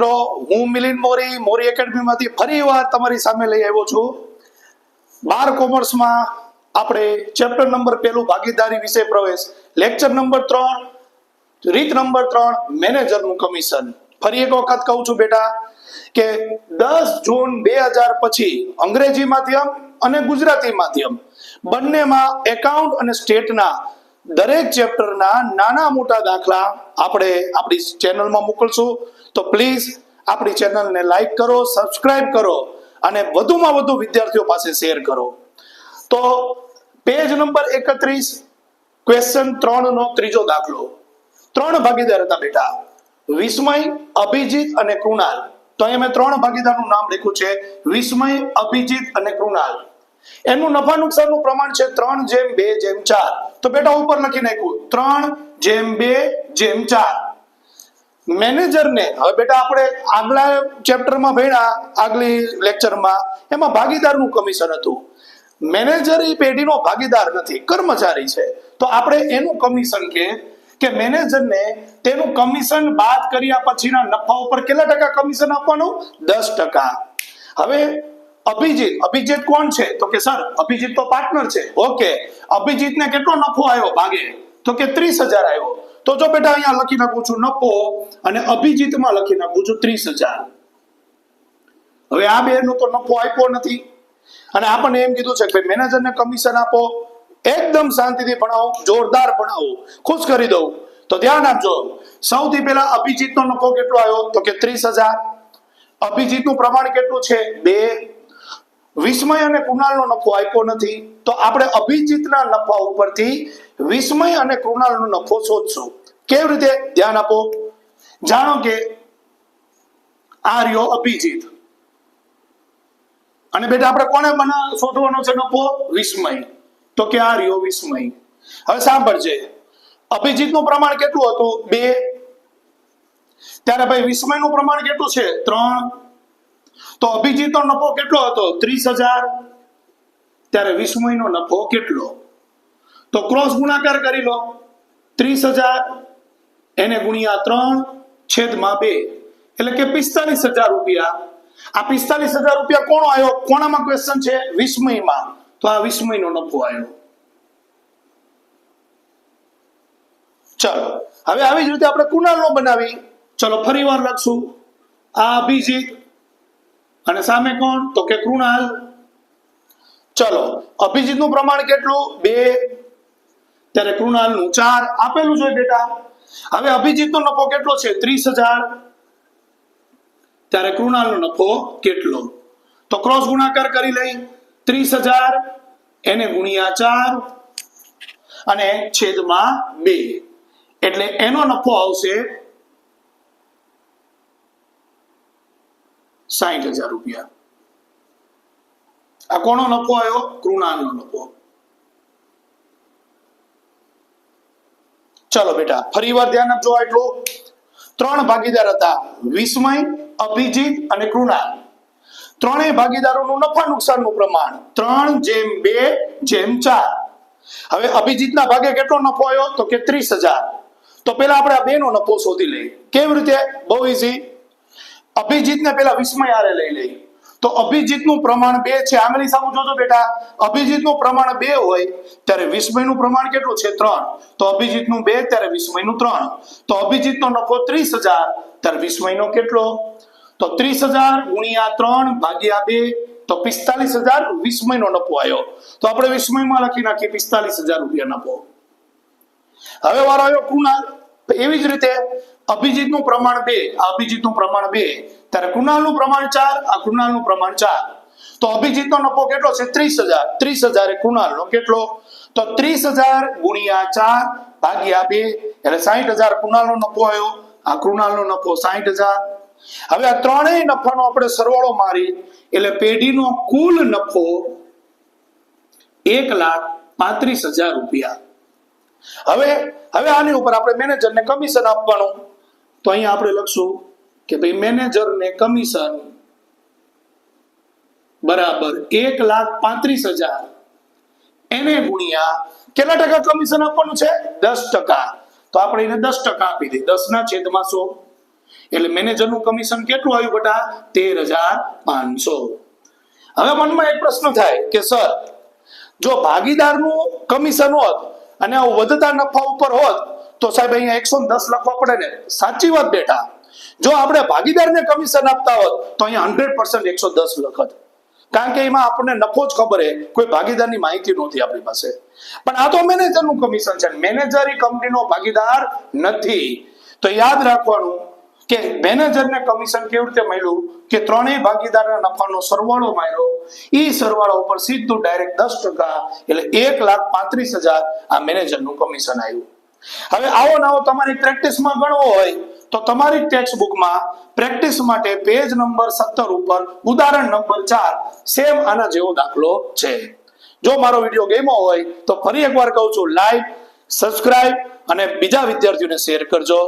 મિત્રો, હું મિલિન મોરી મોરી એકેડમીમાંથી ફરી તમારી સામે લઈ આવ્યો છું. બાર કોમર્સમાં આપણે ચેપ્ટર નંબર પહેલું ભાગીદારી વિષય પ્રવેશ. લેક્ચર નંબર ત્રણ, રીત નંબર ત્રણ, મેનેજરનું કમિશન. ફરી એક વખત કહું છું બેટા કે દસ જૂન બે હજાર પછી અંગ્રેજી માધ્યમ અને ગુજરાતી માધ્યમ બંનેમાં એકાઉન્ટ અને સ્ટેટના દરેક ચેપ્ટરના નાના મોટા દાખલા આપણે આપણી ચેનલમાં મોકલશું. તો પ્લીઝ આપણી ચેનલને લાઈક કરો સબસ્ક્રાઇબ કરો અને વધુમાં વધુ વિદ્યાર્થીઓ પાસે શેર કરો. તો પેજ નંબર એકત્રીસ ક્વેશ્ચન ત્રણ નો ત્રીજો દાખલો. ત્રણ ભાગીદાર હતા બેટા. વિસ્મય, અભિજીત અને કૃણાલ. તો અહીંયા મેં ત્રણ ભાગીદારનું નામ લખ્યું છે. વિસ્મય, અભિજીત અને કૃણાલ. એનું નફા નુકસાનનું પ્રમાણ છે ત્રણ જેમ બે જેમ ચાર. તો બેટા ઉપર લખી નાખ્યું. ત્રણ જેમ બે જેમ ચાર. મેનેજરને. હવે બેટા આપણે આગલા ચેપ્ટરમાં ભણ્યા, આગલી લેક્ચરમાં, એમાં ભાગીદારનું કમિશન હતું. મેનેજર એ પેઢીનો ભાગીદાર નથી, કર્મચારી છે. તો આપણે એનું કમિશન કે કે મેનેજરને તેનું કમિશન બાદ કર્યા પછીના નફા ઉપર કેટલા ટકા કમિશન આપવાનું? દસ ટકા. હવે અભિજીત અભિજીત કોણ છે? તો કે સર, અભિજીત તો પાર્ટનર છે. ઓકે. અભિજીતને કેટલો નફો આવ્યો? ભાગે. તો કે ત્રીસ હજાર આવ્યો. તો જો બેટા અહીંયા લખી નાખું છું નફો અને અભિજીતમાં લખી નાખું છું ત્રીસ હજાર. હવે આ બે નો તો નફો આપ્યો નથી. અને આપણને એમ કીધું છે કે મેનેજરને કમિશન આપો, એકદમ શાંતિથી ભણાવો, જોરદાર ભણાવો, ખુશ કરી દઉં. તો ધ્યાન આપજો, સૌથી પહેલા અભિજીતનો નફો કેટલો આવ્યો? તો કે ત્રીસ હજાર. અભિજીતનું પ્રમાણ કેટલું છે? બે. વિસ્મય અને કૃણાલનો નફો આપ્યો નથી, તો આપણે અભિજીતના નફા ઉપરથી વિસ્મય અને કૃણાલનો નફો શોધશું. કેવી રીતે? ધ્યાન આપો. જાણો કે આ રહ્યો અભિજીત. અને બેટા, આપણે કોને બના શોધવાનો છે નફો? વિસ્મય. તો કે આ રહ્યો વિસ્મય. હવે સાંભળજે. અભિજીતનું પ્રમાણ કેટલું હતું? બે. ત્યારે ભાઈ, વિસ્મયનું પ્રમાણ કેટલું છે? ત્રણ. તો અભિજીતનો નફો કેટલો હતો? ત્રીસ હજાર. ત્યારે વિસ્મયનો નફો કેટલો? તો ક્રોસ ગુણાકાર કરી લો. ત્રીસ હજાર, એને ગુણ્યા ત્રણ, છેદમાં બે. એટલે કે પિસ્તાલીસ હજાર રૂપિયા. આ પિસ્તાલીસ હજાર રૂપિયા કોણ આવ્યો કોનામાં ક્વેશ્ચન છે? વિસ્મયમાં તો આ વિસ્મયનો નફો આવ્યો ચલો. હવે આવી જ રીતે આપણે કુનાલનો બનાવી. ચલો ફરી વાર લખશું. આ અભિજીત અને સામે કોણ? તો કે કૃણાલ. ચલો, અભિજીતનું પ્રમાણ કેટલું? બે. ત્યારે કૃણાલનું ચાર. આપેલું છે બેટા હવે અભિજીતનો નફો કેટલો છે? ત્રીસ હજાર. ત્યારે કૃણાલનો નફો કેટલો? તો ક્રોસ ગુણાકાર કરી લઈ. ત્રીસ હજાર, એને ગુણ્યા ચાર, અને છેદમાં બે. એટલે એનો નફો આવશે સાહીઠ હજાર રૂપિયા. આ કોનો નફો આવ્યો? કૃણાલનો નફો. ચલો બેટા, ફરી વાર ધ્યાન આપજો એટલું. ત્રણ ભાગીદાર હતા, વિસ્મય, અભિજીત અને કૃણાલ. ત્રણેય ભાગીદારોનું નફા નુકસાનનું પ્રમાણ ત્રણ જેમ બે, જેમ ચાર. હવે અભિજીતના ભાગે કેટલો નફો આવ્યો? તો કે ત્રીસ હજાર. તો પેલા આપણે આ બેનો નફો શોધી લઈએ. કેવી રીતે? બહુ ઈઝી અભિજીતને પેલા વિસ્મય આરે લઈ લઈ. તો અભિજીતનું પ્રમાણ બે છે. આંગળી સામું જોજો બેટા. અભિજીતનું પ્રમાણ બે હોય, ત્યારે વિસ્મયનું પ્રમાણ કેટલું છે? ત્રણ. તો અભિજીતનું બે, ત્યારે વિસ્મયનું ત્રણ. તો અભિજીતનો નફો ત્રીસ હજાર, ત્યારે વિસ્મયનો કેટલો? તો ત્રીસ હજાર ગુણ્યા ત્રણ ભાગ્યા બે, તો પિસ્તાલીસ હજાર વિસ્મયનો નફો આવ્યો તો આપણે વિસ્મયમાં લખી નાખીએ પિસ્તાલીસ હજાર રૂપિયા નફો. હવે વારો આવ્યો કુનાલ એવી જ રીતે અભિજીતનું પ્રમાણ બે, આ અભિજીતનું પ્રમાણ બે. ત્યારે કુનાલનું પ્રમાણ ચાર, આ કુનાલનું પ્રમાણ ચાર. તો અભિજીતનો નફો કેટલો છે? ત્રીસ હજાર. ત્રીસ હજાર એ કુનાલનો કેટલો? તો ત્રીસ હજાર ગુણ્યા ચાર ભાગ્યા બે, એટલે સાહીઠ હજાર કુનાલનો નફો આવ્યો. આ કૃણાલનો નફો સાહીઠ હજાર. હવે આ ત્રણેય નફાનો આપણે સરવાળો મારી, એટલે પેઢીનો કુલ નફો એક લાખ પાંત્રીસ હજાર રૂપિયા. હવે હવે આની ઉપર આપણે મેનેજરને કમિશન આપવાનું. તો અહીંયા આપણે લખશું કે ભાઈ મેનેજરને કમિશન બરાબર એક લાખ પાંત્રીસ હજાર. એને ગુણ્યા કેટલા ટકા કમિશન આપવાનું છે? દસ ટકા. તો આપણે એને દસ ટકા આપી દઈએ. દસ ના છેદમાં સો. એટલે મેનેજરનું કમિશન કેટલું આવ્યું બેટા? તેર હજાર પાંચસો. હવે મનમાં એક પ્રશ્ન થાય કે, સર, જો ભાગીદારનું કમિશન હોત અને આ વધતા નફા ઉપર હોત તો સાહેબ અહીંયા એકસો દસ લખવા પડે ને. સાચી વાત બેટા. જો આપણે ભાગીદારને કમિશન આપતા હોત તો અહીંયા હંડ્રેડ પર્સન્ટ એકસો દસ લખત. કારણ કે એમાં આપણને નફો જ ખબર હે, કોઈ ભાગીદારની માહિતી નહોતી આપણી પાસે. પણ આ તો મેનેજરનું કમિશન છે. મેનેજર એ કંપનીનો ભાગીદાર નથી. તો યાદ રાખવાનું કે મેનેજરને કમિશન કેવી રીતે મળ્યું? કે ત્રણેય ભાગીદારના નફાનો સરવાળો માર્યો. એ સરવાળા ઉપર સીધું ડાયરેક્ટ દસ ટકા એટલે એક લાખ પાંત્રીસ હજાર આ મેનેજરનું કમિશન આવ્યું. હવે આવો નવો તમારી પ્રેક્ટિસમાં ગણવો હોય, તો તમારી ટેક્સ બુકમાં પ્રેક્ટિસ માટે પેજ નંબર સત્તર ઉપર ઉદાહરણ નંબર ચાર સેમ આના જેવો દાખલો છે. જો મારો વીડિયો ગેમો હોય, તો ફરી એકવાર કહું છું લાઈક સબસ્ક્રાઇબ અને બીજા વિદ્યાર્થીઓને શેર કરજો.